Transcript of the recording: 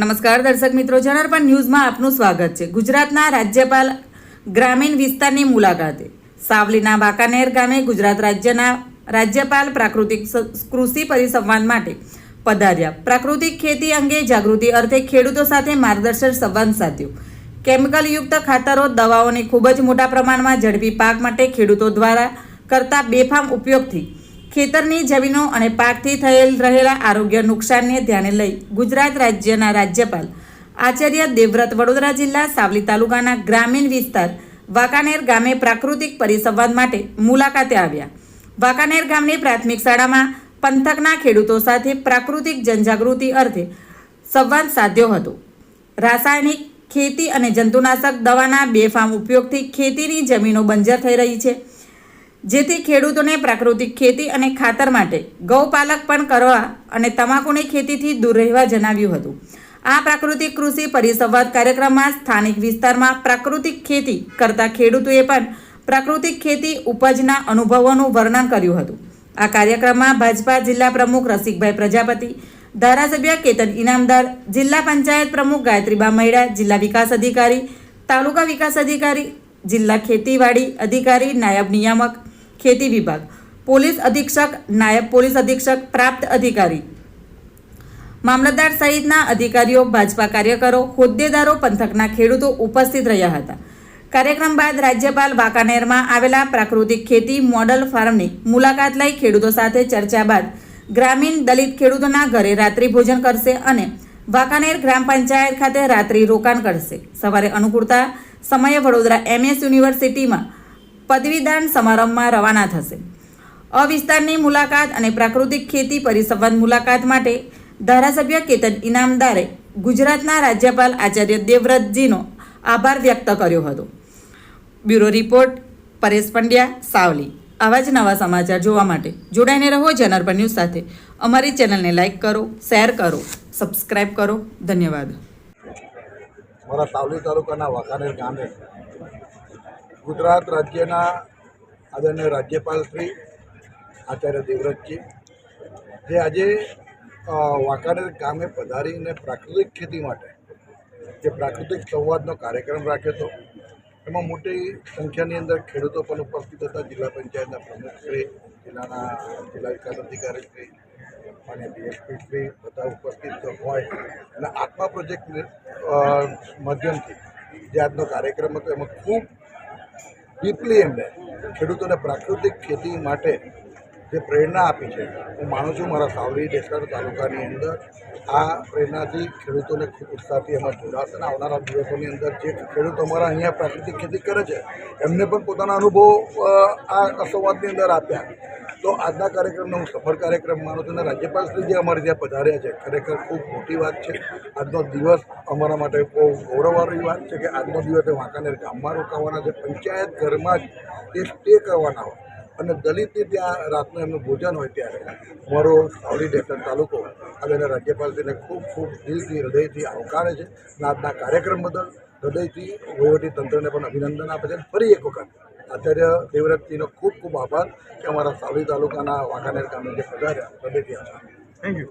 નમસ્કાર દર્શક મિત્રો, જનાર્પણ ન્યૂઝમાં આપનું સ્વાગત છે. ગુજરાતના રાજ્યપાલ ગ્રામીણ વિસ્તારની મુલાકાતે સાવલીના વાંકાનેર ગામે ગુજરાત રાજ્યના રાજ્યપાલ પ્રાકૃતિક કૃષિ પરિસંવાદ માટે પધાર્યા. પ્રાકૃતિક ખેતી અંગે જાગૃતિ અર્થે ખેડૂતો સાથે માર્ગદર્શન સંવાદ સાધ્યો. કેમિકલયુક્ત ખાતરો, દવાઓની ખૂબ જ મોટા પ્રમાણમાં ઝડપી પાક માટે ખેડૂતો દ્વારા કરતા બેફામ ઉપયોગથી ખેતરની જમીનો અને પાકથી થયેલ રહેલા આરોગ્ય નુકસાનને ધ્યાને લઈ ગુજરાત રાજ્યના રાજ્યપાલ આચાર્ય દેવવ્રત વડોદરા જિલ્લા સાવલી તાલુકાના ગ્રામીણ વિસ્તાર વાંકાનેર ગામે પ્રાકૃતિક પરિસંવાદ માટે મુલાકાતે આવ્યા. વાંકાનેર ગામની પ્રાથમિક શાળામાં પંથકના ખેડૂતો સાથે પ્રાકૃતિક જનજાગૃતિ અર્થે સંવાદ સાધ્યો હતો. રાસાયણિક ખેતી અને જંતુનાશક દવાના બેફામ ઉપયોગથી ખેતીની જમીનો બંજર થઈ રહી છે. જેથી ખેડૂતોને પ્રાકૃતિક ખેતી અને ખાતર માટે ગૌપાલક પણ કરવા અને તમાકુની ખેતીથી દૂર રહેવા જણાવ્યું હતું. આ પ્રાકૃતિક કૃષિ પરિસંવાદ કાર્યક્રમમાં સ્થાનિક વિસ્તારમાં પ્રાકૃતિક ખેતી કરતા ખેડૂતોએ પણ પ્રાકૃતિક ખેતી ઉપજના અનુભવોનું વર્ણન કર્યું હતું. આ કાર્યક્રમમાં ભાજપા જિલ્લા પ્રમુખ રસિકભાઈ પ્રજાપતિ, ધારાસભ્ય કેતન ઇનામદાર, જિલ્લા પંચાયત પ્રમુખ ગાયત્રીબા મૈડા, જિલ્લા વિકાસ અધિકારી, તાલુકા વિકાસ અધિકારી, જિલ્લા ખેતીવાડી અધિકારી, નાયબ નિયામક ખેતી વિભાગ. પોલીસ અધિક્ષક, નાયબ પોલીસ અધિક્ષક, પ્રાપ્ત અધિકારી. મામલતદાર સહિતના અધિકારીઓ, ભાજપા કાર્યકરો, હોદ્દેદારો, પંથકના ખેડૂતો ઉપસ્થિત રહ્યા હતા. કાર્યક્રમ બાદ રાજ્યપાલ વાંકાનેરમાં આવેલા પ્રાકૃતિક ખેતી મોડલ ફાર્મની મુલાકાત લઈ ખેડૂતો સાથે ચર્ચા બાદ ગ્રામીણ દલિત ખેડૂતોના ઘરે રાત્રિ ભોજન કરશે અને વાંકાનેર ગ્રામ પંચાયત ખાતે રાત્રિ રોકાણ કરશે. સવારે અનુકૂળતા સમયે વડોદરા એમએસ યુનિવર્સિટીમાં પદવીદાન સમારંભમાં રવાના થશે. અ મુલાકાત અને પ્રાકૃતિક ખેતી પરિસંવાદ મુલાકાત માટે ધારાસભ્ય કેતન ઇનામદારે ગુજરાતના રાજ્યપાલ આચાર્ય દેવવ્રતજીનો આભાર વ્યક્ત કર્યો હતો. Bureau report, Paresh Pandya, Savli. આવા જ નવા સમાચાર જોવા માટે જોડાઈને રહો જનરપર ન્યૂઝ સાથે. અમારી ચેનલને લાઇક કરો, શેર કરો, સબસ્ક્રાઇબ કરો. ધન્યવાદ. મારા સાવલી તાલુકાના વાકાનેર ગામે ગુજરાત રાજ્યના આદરણીય રાજ્યપાલ શ્રી આચાર્ય દેવવ્રતજી, જે આજે વાંકાનેર ગામે પધારીને પ્રાકૃતિક ખેતી માટે, જે પ્રાકૃતિક સંવાદનો કાર્યક્રમ રાખ્યો હતો. એમાં મોટી સંખ્યાની અંદર ખેડૂતો પણ ઉપસ્થિત હતા. જિલ્લા પંચાયતના પ્રમુખશ્રી જિલ્લાના જિલ્લા વિકાસ અધિકારી શ્રી, અને ડીએસપી બધા ઉપસ્થિત હોય. અને આત્મા પ્રોજેક્ટ માધ્યમથી જે આજનો કાર્યક્રમ હતો, એમાં ખૂબ ડીપલી એમને ખેડૂતોને પ્રાકૃતિક ખેતી માટે જે પ્રેરણા આપી છે. હું માનું છું મારા સાવલી દેસર તાલુકાની અંદર આ પ્રેરણાથી ખેડૂતોને ખૂબ ઉત્સાહથી એમાં જોડાશે અને આવનારા દિવસોની અંદર જે ખેડૂતો અમારા અહીંયા પ્રાકૃતિક ખેતી કરે છે, એમને પણ પોતાના અનુભવો આ સંવાદની અંદર આપ્યા. તો આજના કાર્યક્રમને હું સફળ કાર્યક્રમ માનું છું અને રાજ્યપાલશ્રી જે અમારે ત્યાં પધાર્યા છે, ખરેખર ખૂબ મોટી વાત છે. આજનો દિવસ અમારા માટે બહુ ગૌરવવાળી વાત છે કે આજનો દિવસ એ વાંકાનેર ગામમાં રોકાવાના છે. પંચાયત ઘરમાં જ એ સ્ટે કરવાના હોય. અને દલિતની ત્યાં રાતનું એમનું ભોજન હોય ત્યારે, અમારો સાવલી ડેકર તાલુકો અને રાજ્યપાલશ્રીને ખૂબ ખૂબ દિલથી, હૃદયથી આવકારે છે. આજના કાર્યક્રમ બદલ હૃદયથી તંત્રને પણ અભિનંદન આપે છે. ફરી એક વખત આચાર્ય દેવવ્રતજીનો ખૂબ ખૂબ આભાર કે અમારા સાવલી તાલુકાના વાંકાનેર ગામે જે પધાર્યા, હૃદયથી આભાર. Thank you